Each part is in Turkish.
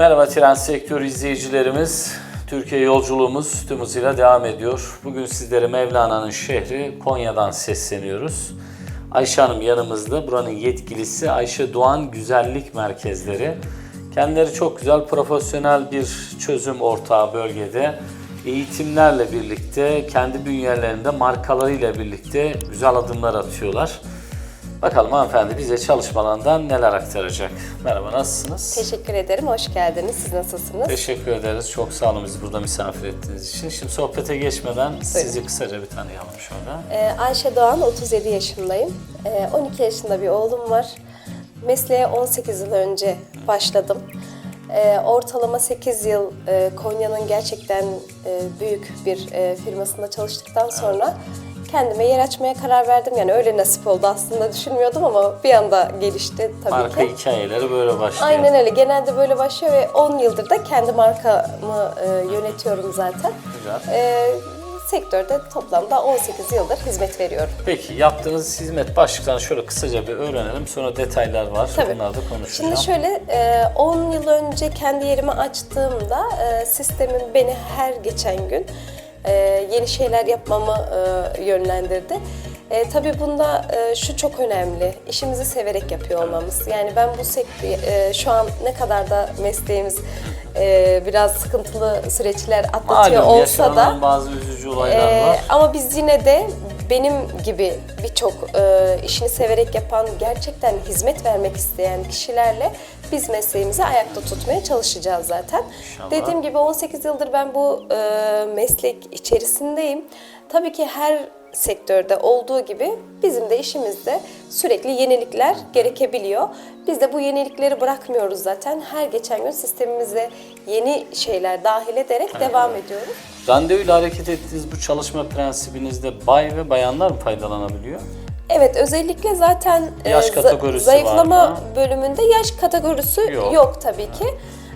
Tren Sektörü izleyicilerimiz, Türkiye yolculuğumuz tüm hızıyla devam ediyor. Bugün sizlere Mevlana'nın şehri Konya'dan sesleniyoruz. Ayşe Hanım yanımızda, buranın yetkilisi Ayşe Doğan Güzellik Merkezleri. Kendileri çok güzel, profesyonel bir çözüm ortağı bölgede. Eğitimlerle birlikte, kendi bünyelerinde markalarıyla birlikte güzel adımlar atıyorlar. Bakalım hanımefendi bize çalışmalarından neler aktaracak. Merhaba, nasılsınız? Teşekkür ederim, hoş geldiniz. Siz nasılsınız? Teşekkür ederiz. Çok sağ olun bizi burada misafir ettiğiniz için. Şimdi sohbete geçmeden sizi kısaca bir tanıyalım şöyle. Ee, Ayşe Doğan, 37 yaşındayım. Ee, 12 yaşında bir oğlum var. Mesleğe 18 yıl önce başladım. Ee, ortalama 8 yıl e, Konya'nın gerçekten e, büyük bir e, firmasında çalıştıktan sonra kendime yer açmaya karar verdim. Yani öyle nasip oldu aslında düşünmüyordum ama bir anda gelişti tabii Marka ki. hikayeleri böyle başlıyor. Aynen öyle. Genelde böyle başlıyor ve 10 yıldır da kendi markamı e, yönetiyorum zaten. Güzel. E, sektörde toplamda 18 yıldır hizmet veriyorum. Peki yaptığınız hizmet başlıklarını şöyle kısaca bir öğrenelim. Sonra detaylar var. Tabii. Bunları da konuşacağım. Şimdi şöyle e, 10 yıl önce kendi yerimi açtığımda e, sistemin beni her geçen gün e, yeni şeyler yapmamı e, yönlendirdi. E, tabii bunda e, şu çok önemli, işimizi severek yapıyor olmamız. Yani ben bu sektör, e, şu an ne kadar da mesleğimiz e, biraz sıkıntılı süreçler atlatıyor Malum olsa da... bazı üzücü olaylar Ee, var. ama biz yine de benim gibi birçok e, işini severek yapan, gerçekten hizmet vermek isteyen kişilerle biz mesleğimizi ayakta tutmaya çalışacağız zaten. İnşallah. Dediğim gibi 18 yıldır ben bu e, meslek içerisindeyim. Tabii ki her sektörde olduğu gibi bizim de işimizde sürekli yenilikler gerekebiliyor. Biz de bu yenilikleri bırakmıyoruz zaten. Her geçen gün sistemimize yeni şeyler dahil ederek devam ediyoruz. Randevuyla hareket ettiğiniz bu çalışma prensibinizde bay ve bayanlar mı faydalanabiliyor? Evet özellikle zaten e, Yaş za- kategorisi zayıflama var mı? bölümünde yaş kategorisi Yok. yok, tabii ki.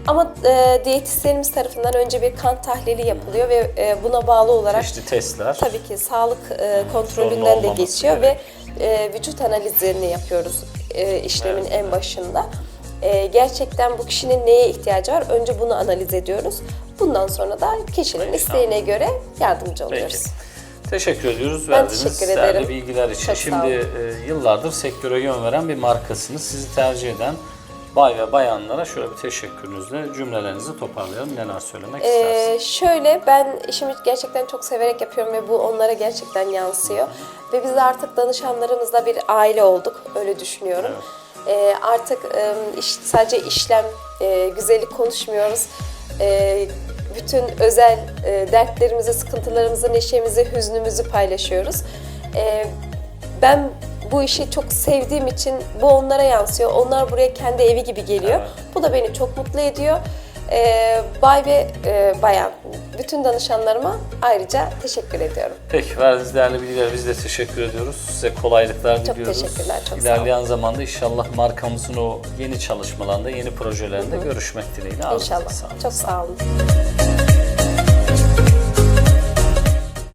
Ama e, diyetisyenimiz tarafından önce bir kan tahlili yapılıyor ve e, buna bağlı olarak Çeşitli testler. tabii ki sağlık e, kontrolünden de geçiyor gerek. ve e, vücut analizlerini yapıyoruz e, işlemin en başında. E, gerçekten bu kişinin neye ihtiyacı var? Önce bunu analiz ediyoruz. Bundan sonra da kişinin isteğine göre yardımcı Peki. oluyoruz. Teşekkür ediyoruz Ben verdiğiniz teşekkür değerli bilgiler için. Çok Şimdi e, yıllardır sektöre yön veren bir markasınız. Sizi tercih eden bay ve bayanlara şöyle bir teşekkürünüzle cümlelerinizi toparlayalım. Neler söylemek istersiniz? Ee, şöyle ben işimi gerçekten çok severek yapıyorum ve bu onlara gerçekten yansıyor. Ve biz artık danışanlarımızla bir aile olduk öyle düşünüyorum. Ee, artık e, iş, sadece işlem, e, güzellik konuşmuyoruz. E, bütün özel e, dertlerimizi, sıkıntılarımızı, neşemizi, hüznümüzü paylaşıyoruz. E, ben bu işi çok sevdiğim için bu onlara yansıyor. Onlar buraya kendi evi gibi geliyor. Bu da beni çok mutlu ediyor. Ee, bay ve e, bayan, bütün danışanlarıma ayrıca teşekkür ediyorum. Peki verdiğiniz değerli bilgiler biz de teşekkür ediyoruz. Size kolaylıklar Çok diliyoruz. teşekkürler, çok sağ olun. İlerleyen zamanda inşallah markamızın o yeni çalışmalarında, yeni projelerinde görüşmek dileğiyle. İnşallah. sağlık. Çok sağ olun.